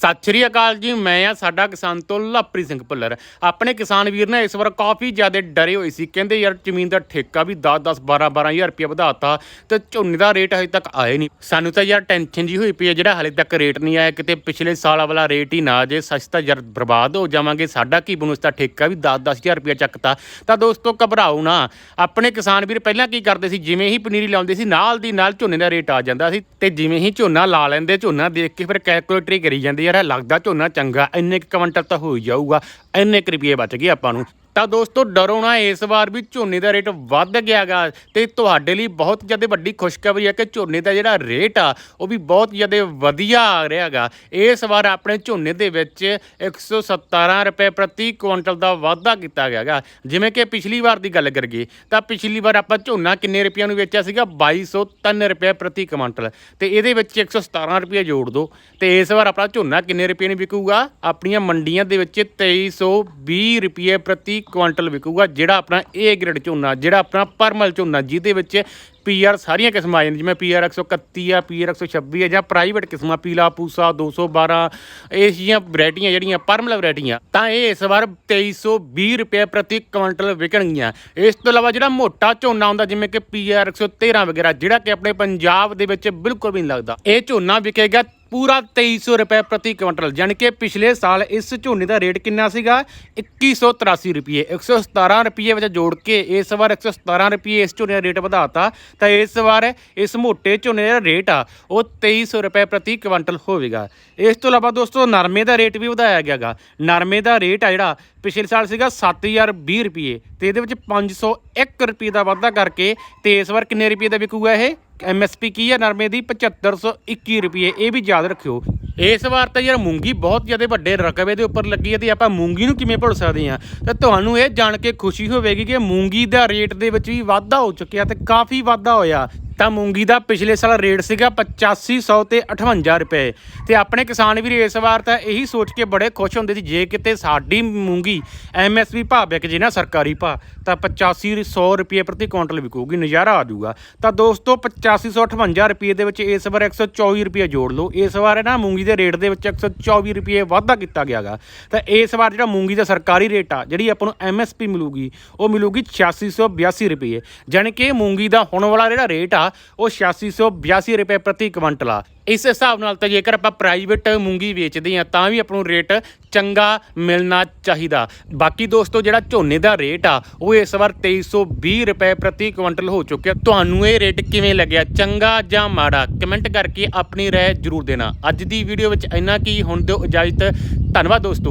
ਸਤਿ ਸ਼੍ਰੀ ਅਕਾਲ ਜੀ, ਮੈਂ ਆ ਸਾਡਾ ਕਿਸਾਨ ਤੋਂ ਲਵਪ੍ਰੀਤ ਸਿੰਘ ਭੁੱਲਰ। ਆਪਣੇ ਕਿਸਾਨ ਵੀਰ ਨੇ ਇਸ ਵਾਰ ਕਾਫੀ ਜ਼ਿਆਦਾ ਡਰੇ ਹੋਏ ਸੀ। ਕਹਿੰਦੇ ਯਾਰ ਜ਼ਮੀਨ ਦਾ ਠੇਕਾ ਵੀ 10 10 12 12000 ਰੁਪਏ ਵਧਾਤਾ ਤੇ ਝੋਨੇ ਦਾ ਰੇਟ ਹਜੇ ਤੱਕ ਆਏ ਨਹੀਂ। ਸਾਨੂੰ ਤਾਂ ਯਾਰ ਟੈਨਸ਼ਨ ਜੀ ਹੋਈ ਪਈ ਹੈ, ਜਿਹੜਾ ਹਲੇ ਤੱਕ ਰੇਟ ਨਹੀਂ ਆਇਆ, ਕਿਤੇ ਪਿਛਲੇ ਸਾਲ ਵਾਲਾ ਰੇਟ ਹੀ ਨਾ ਜੇ ਸਸਤਾ ਯਾਰ ਬਰਬਾਦ ਹੋ ਜਾਵਾਂਗੇ। ਸਾਡਾ ਕੀ ਬਣੂ ਇਸ ਦਾ ਠੇਕਾ ਵੀ 10 10000 ਰੁਪਏ ਚੱਕਤਾ। ਤਾਂ ਦੋਸਤੋ ਘਬਰਾਓ ਨਾ। ਆਪਣੇ ਕਿਸਾਨ ਵੀਰ ਪਹਿਲਾਂ ਕੀ ਕਰਦੇ ਸੀ? ਜਿਵੇਂ ਹੀ ਪਨੀਰੀ ਲਾਉਂਦੇ ਸੀ, ਨਾਲ ਦੀ ਨਾਲ ਝੋਨੇ ਦਾ ਰੇਟ ਆ ਜਾਂਦਾ ਸੀ ਤੇ ਜਿਵੇਂ ਹੀ ਝੋਨਾ ਲਾ ਲੈਂਦੇ, ਝੋਨਾ ਦੇਖ ਕੇ ਫਿਰ ਕੈਲਕੂਲੇਟਰੀ ਕਰੀ ਜਾਂਦੇ ਯਾਰ ਲੱਗਦਾ ਝੋਨਾ ਚੰਗਾ, ਇੰਨੇ ਕੁ ਕੁਇੰਟਲ ਤਾਂ ਹੋ ਹੀ ਜਾਊਗਾ, ਇੰਨੇ ਕੁ ਰੁਪਏ ਬਚ ਗਏ ਆਪਾਂ ਨੂੰ। ਤਾਂ ਦੋਸਤੋ, ਡਰੋ ਨਾ ਇਸ ਵਾਰ ਵੀ ਝੋਨੇ ਦਾ ਰੇਟ ਵੱਧ ਗਿਆਗਾ। ਤੇ ਤੁਹਾਡੇ ਲਈ ਬਹੁਤ ਜ਼ਿਆਦਾ ਵੱਡੀ ਖੁਸ਼ਖਬਰੀ ਹੈ ਕਿ ਝੋਨੇ ਦਾ ਜਿਹੜਾ ਰੇਟ ਆ, ਉਹ ਵੀ ਬਹੁਤ ਜ਼ਿਆਦਾ ਵਧੀਆ ਆ ਰਿਹਾਗਾ। ਇਸ ਵਾਰ ਆਪਣੇ ਝੋਨੇ ਦੇ ਵਿੱਚ 117 ਰੁਪਏ ਪ੍ਰਤੀ ਕੁਇੰਟਲ ਦਾ ਵਾਧਾ ਕੀਤਾ ਗਿਆਗਾ। ਜਿਵੇਂ ਕਿ ਪਿਛਲੀ ਵਾਰ ਦੀ ਗੱਲ ਕਰੀਏ, ਤਾਂ ਪਿਛਲੀ ਵਾਰ ਆਪਾਂ ਝੋਨਾ ਕਿੰਨੇ ਰੁਪਈਆਂ ਨੂੰ ਵੇਚਿਆ ਸੀਗਾ? 2203 ਰੁਪਏ ਪ੍ਰਤੀ ਕੁਇੰਟਲ ਤੇ ਇਹਦੇ ਵਿੱਚ 117 ਰੁਪਏ ਜੋੜ ਦਿਓ ਤੇ ਇਸ ਵਾਰ ਆਪਣਾ ਝੋਨਾ ਕਿੰਨੇ ਰੁਪਏ ਨੂੰ ਵਿਕੂਗਾ? ਆਪਣੀਆਂ ਮੰਡੀਆਂ ਦੇ ਵਿੱਚ 2320 ਰੁਪਏ ਪ੍ਰਤੀ ਕੁਇੰਟਲ ਵਿਕੂਗਾ, ਜਿਹੜਾ ਆਪਣਾ ਏ ਗ੍ਰੇਡ ਝੋਨਾ, ਜਿਹੜਾ ਆਪਣਾ ਪਰਮਲ ਝੋਨਾ, ਜਿਹਦੇ ਵਿੱਚ ਪੀਆਰ ਸਾਰੀਆਂ ਕਿਸਮਾਂ ਆ ਜਾਂਦੀਆਂ, ਜਿਵੇਂ ਪੀਆਰ 131 ਆ ਪੀਆਰ 126 ਆ, ਜਾਂ ਪ੍ਰਾਈਵੇਟ ਕਿਸਮਾਂ, ਪੀਲਾ ਪੂਸਾ 212 ਇਹ ਜੀਆਂ ਵੈਰਾਈਟੀਆਂ ਜਿਹੜੀਆਂ, ਪਰਮਲ ਵੈਰਾਈਟੀਆਂ ਤਾਂ ਇਹ ਇਸ ਵਾਰ 2320 ਰੁਪਏ ਪ੍ਰਤੀ ਕੁਇੰਟਲ ਵਿਕਣਗੀਆਂ। ਇਸ ਤੋਂ ਇਲਾਵਾ ਜਿਹੜਾ ਮੋਟਾ ਝੋਨਾ ਹੁੰਦਾ, ਜਿਵੇਂ ਕਿ ਪੀਆਰ 113 ਵਗੈਰਾ, ਜਿਹੜਾ ਕਿ ਆਪਣੇ ਪੰਜਾਬ ਦੇ ਵਿੱਚ ਬਿਲਕੁਲ ਵੀ ਨਹੀਂ ਲੱਗਦਾ, ਇਹ ਝੋਨਾ ਵਿਕੇਗਾ ਪੂਰਾ 2300 ਰੁਪਏ ਪ੍ਰਤੀ ਕੁਇੰਟਲ ਯਾਨੀ ਕਿ ਪਿਛਲੇ ਸਾਲ ਇਸ ਝੋਨੇ ਦਾ ਰੇਟ ਕਿੰਨਾ ਸੀਗਾ? 2183 ਰੁਪਏ। 117 ਰੁਪਏ ਵਿੱਚ ਜੋੜ ਕੇ ਇਸ ਵਾਰ 117 ਰੁਪਏ ਇਸ ਝੋਨੇ ਦਾ ਰੇਟ ਵਧਾਤਾ, ਤਾਂ ਇਸ ਵਾਰ ਇਸ ਮੋਟੇ ਝੋਨੇ ਦਾ ਰੇਟ ਆ, ਉਹ 2300 ਰੁਪਏ ਪ੍ਰਤੀ ਕੁਇੰਟਲ ਹੋਵੇਗਾ। ਇਸ ਤੋਂ ਇਲਾਵਾ ਦੋਸਤੋ, ਨਰਮੇ ਦਾ ਰੇਟ ਵੀ ਵਧਾਇਆ ਗਿਆਗਾ। ਨਰਮੇ ਦਾ ਰੇਟ ਆ ਜਿਹੜਾ, ਪਿਛਲੇ ਸਾਲ ਸੀਗਾ 7020 ਰੁਪਏ। ਤੇ ਇਹਦੇ ਵਿੱਚ 501 ਰੁਪਏ ਦਾ ਵਾਧਾ ਕਰਕੇ ਤੇ ਇਸ ਵਾਰ ਕਿੰਨੇ ਰੁਪਏ ਦਾ ਵਿਕੂਗਾ ਇਹ? ਐਮਐਸਪੀ ਕੀ ਹੈ? ਨਰਮੇ ਦੀ 7521 ਰੁਪਏ। ਇਹ ਵੀ ਯਾਦ ਰੱਖਿਓ। ਇਸ ਵਾਰ ਤਾਂ ਯਾਰ ਮੂੰਗੀ ਬਹੁਤ ਜ਼ਿਆਦਾ ਵੱਡੇ ਰਕਬੇ ਦੇ ਉੱਪਰ ਲੱਗੀ ਹੈ ਤੇ ਆਪਾਂ ਮੂੰਗੀ ਨੂੰ ਕਿਵੇਂ ਭੁੱਲ ਸਕਦੇ ਹਾਂ? ਤਾਂ ਤੁਹਾਨੂੰ ਇਹ ਜਾਣ ਕੇ ਖੁਸ਼ੀ ਹੋਵੇਗੀ ਕਿ ਮੂੰਗੀ ਦਾ ਰੇਟ ਦੇ ਵਿੱਚ ਵੀ ਵਾਧਾ ਹੋ ਚੁੱਕਿਆ ਤੇ ਕਾਫੀ ਵਾਧਾ ਹੋਇਆ। ਤਾਂ ਮੂੰਗੀ ਦਾ ਪਿਛਲੇ ਸਾਲ ਰੇਟ ਸੀਗਾ 8500 ਤੇ 58 ਰੁਪਏ। ਤੇ ਆਪਣੇ ਕਿਸਾਨ ਵੀਰ, ਇਸ ਵਾਰ ਤਾਂ ਇਹੀ ਸੋਚ ਕੇ ਬੜੇ ਖੁਸ਼ ਹੁੰਦੇ ਸੀ, ਜੇ ਕਿਤੇ ਸਾਡੀ ਮੂੰਗੀ ਐਮਐਸਪੀ ਭਾਅ ਵਿਕ ਜੇ ਨਾ ਸਰਕਾਰੀ ਭਾਅ, ਤਾਂ 8500 ਰੁਪਏ ਪ੍ਰਤੀ ਕੁਇੰਟਲ ਵਿਕੂਗੀ, ਨਜ਼ਾਰਾ ਆ ਜਾਊਗਾ। ਤਾਂ ਦੋਸਤੋ 8558 ਰੁਪਏ ਦੇ ਵਿੱਚ ਇਸ ਵਾਰ 124 ਰੁਪਏ ਜੋੜ ਲਓ। ਇਸ ਵਾਰ ਨਾ ਮੂੰਗੀ ਦੇ ਰੇਟ ਦੇ ਵਿੱਚ 124 ਰੁਪਏ ਵਾਧਾ ਕੀਤਾ ਗਿਆਗਾ। ਤਾਂ ਇਸ ਵਾਰ ਜਿਹੜਾ ਮੂੰਗੀ ਦਾ ਸਰਕਾਰੀ ਰੇਟ ਆ, ਜਿਹੜੀ ਆਪਾਂ ਨੂੰ ਐਮਐਸਪੀ ਮਿਲੂਗੀ, ਉਹ ਮਿਲੂਗੀ 8682 ਰੁਪਏ। ਜਾਣੀ ਕਿ ਮੂੰਗੀ ਦਾ ਹੁਣ ਵਾਲਾ ਜਿਹੜਾ ਰੇਟ ਆ, ਉਹ 8682 ਰੁਪਏ ਪ੍ਰਤੀ ਕੁਇੰਟਲ ਆ। ਇਸ ਹਿਸਾਬ ਨਾਲ ਤਾਂ ਜੇਕਰ ਆਪਾਂ ਪ੍ਰਾਈਵੇਟ ਮੂੰਗੀ ਵੇਚਦੇ ਆ, ਤਾਂ ਵੀ ਆਪਾਂ ਨੂੰ ਰੇਟ ਚੰਗਾ ਮਿਲਣਾ ਚਾਹੀਦਾ। ਬਾਕੀ ਦੋਸਤੋ, ਜਿਹੜਾ ਝੋਨੇ ਦਾ ਰੇਟ ਆ, ਉਹ ਇਸ ਵਾਰ 2320 ਰੁਪਏ ਪ੍ਰਤੀ ਕੁਇੰਟਲ ਹੋ ਚੁੱਕਿਆ। ਤੁਹਾਨੂੰ ਇਹ ਰੇਟ ਕਿਵੇਂ ਲੱਗਿਆ? ਚੰਗਾ ਜਾਂ ਮਾੜਾ? ਕਮੈਂਟ ਕਰਕੇ ਆਪਣੀ ਰਾਏ ਜ਼ਰੂਰ ਦੇਣਾ। ਅੱਜ ਦੀ ਵੀਡੀਓ ਵਿੱਚ ਇੰਨਾ ਕੀ ਹੁਣ ਦਿਓ ਇਜਾਜ਼ਤ ਧੰਨਵਾਦ ਦੋਸਤੋ।